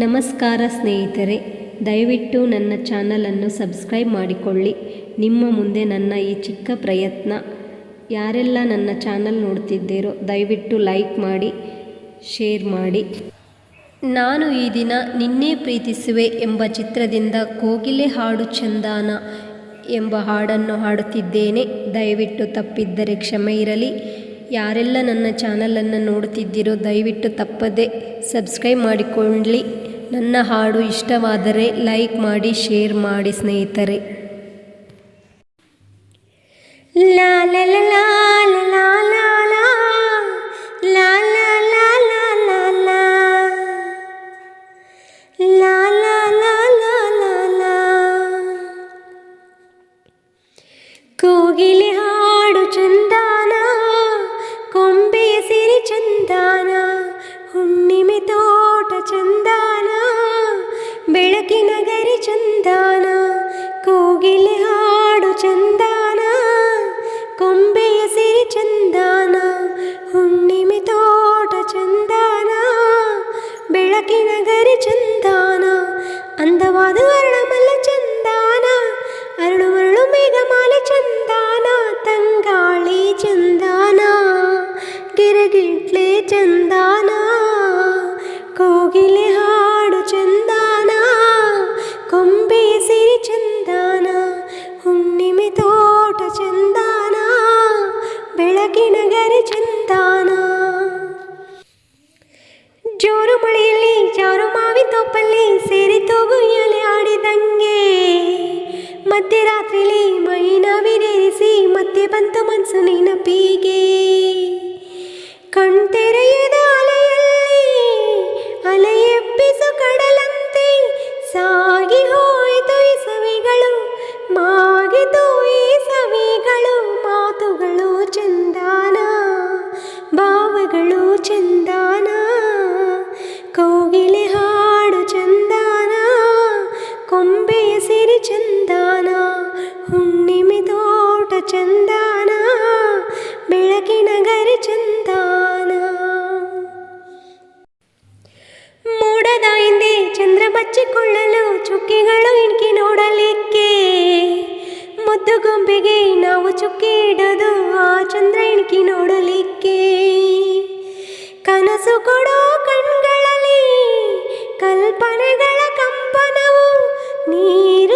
ನಮಸ್ಕಾರ ಸ್ನೇಹಿತರೆ, ದಯವಿಟ್ಟು ನನ್ನ ಚಾನಲನ್ನು ಸಬ್ಸ್ಕ್ರೈಬ್ ಮಾಡಿಕೊಳ್ಳಿ. ನಿಮ್ಮ ಮುಂದೆ ನನ್ನ ಈ ಚಿಕ್ಕ ಪ್ರಯತ್ನ. ಯಾರೆಲ್ಲ ನನ್ನ ಚಾನಲ್ ನೋಡ್ತಿದ್ದೀರೋ, ದಯವಿಟ್ಟು ಲೈಕ್ ಮಾಡಿ, ಶೇರ್ ಮಾಡಿ. ನಾನು ಈ ದಿನ ನಿನ್ನೆ ಪ್ರೀತಿಸುವೆ ಎಂಬ ಚಿತ್ರದಿಂದ ಕೋಗಿಲೆ ಹಾಡು ಚಂದಾನ ಎಂಬ ಹಾಡನ್ನು ಹಾಡುತ್ತಿದ್ದೇನೆ. ದಯವಿಟ್ಟು ತಪ್ಪಿದ್ದರೆ ಕ್ಷಮೆ ಇರಲಿ. ಯಾರೆಲ್ಲ ನನ್ನ ಚಾನಲನ್ನು ನೋಡುತ್ತಿದ್ದೀರೋ, ದಯವಿಟ್ಟು ತಪ್ಪದೆ ಸಬ್ಸ್ಕ್ರೈಬ್ ಮಾಡಿಕೊಳ್ಳಿ. ನನ್ನ ಹಾಡು ಇಷ್ಟವಾದರೆ ಲೈಕ್ ಮಾಡಿ ಶೇರ್ ಮಾಡಿ ಸ್ನೇಹಿತರೆ. ಲಾ ಬೆಳಕಿನ ಗರಿ ಚಂದಾನ ಕೋಗಿಲೆ ಹಾಡು ಚಂದಾನ ಕೊಂಬೆಯ ಸಿರಿ ಚಂದಾನ ಹುಣ್ಣಿಮೆ ತೋಟ ಚಂದಾನ ಬೆಳಕಿನ ಗರಿ ಚಂದಾನ ಅಂದವಾದ ಅರಳಮಲ್ಲ ಚಂದಾನ ಅರಳು ಮರಳು ಮೇಘಮಾಲೆ ಚಂದಾನ ತಂಗಾಳಿ ಚಂದಾನ ಗಿರಗಿಟ್ಲೆ ಚಂದಾನ ಜೋರು ಮಳೆಯಲ್ಲಿ ಜಾರು ಮಾವಿ ತೋಪಲ್ಲಿ ಸೇರಿ ತೂಗುಯಲೆ ಆಡಿದಂಗೆ. ಮಧ್ಯರಾತ್ರಿಲಿ ಮೈನ ವಿರೇರಿಸಿ ಮತ್ತೆ ಬಂತು ಮನಸ್ಸು ನೆನಪಿಗೆ ಕಣ್ತೆರೆಯದ ಅಲೆಯಲ್ಲಿ ಅಲೆ ಎಬ್ಬಿಸು ಕಡಲಂತೆ ಸಾಗಿ ಹೋಯಿತು ಈ ಸವಿಗಳು ಮಾಗಿತು ಈ ಸವಿಗಳು, ಮಾತುಗಳು ಚಂದಾನ, ಭಾವಗಳು ಚಂದಾನ. ಕೊಂಬೆಯ ಸಿರಿ ಚಂದಾನ ಹುಣ್ಣಿಮೆ ತೋಟ ಚಂದಾನ ಬೆಳಕಿನ ಗರಿ ಚಂದಾನ ಮೋಡದ ಹಿಂದೆ ಚಂದ್ರ ಬಚ್ಚಿಕೊಳ್ಳಲು ಚುಕ್ಕಿಗಳು ಇಣಕಿ ನೋಡಲಿಕ್ಕೆ ಮುದ್ದು ಗೊಂಬೆಗೆ ನಾವು ಚುಕ್ಕಿ ಇಡೋದು ಆ ಚಂದ್ರ ಇಣಕಿ ನೋಡಲಿಕ್ಕೆ ಕನಸು ಕೊಡೋ ಕಣ್ಗಳಲ್ಲಿ ಕಲ್ಪನೆಗಳ ಕಂಪನವು நீர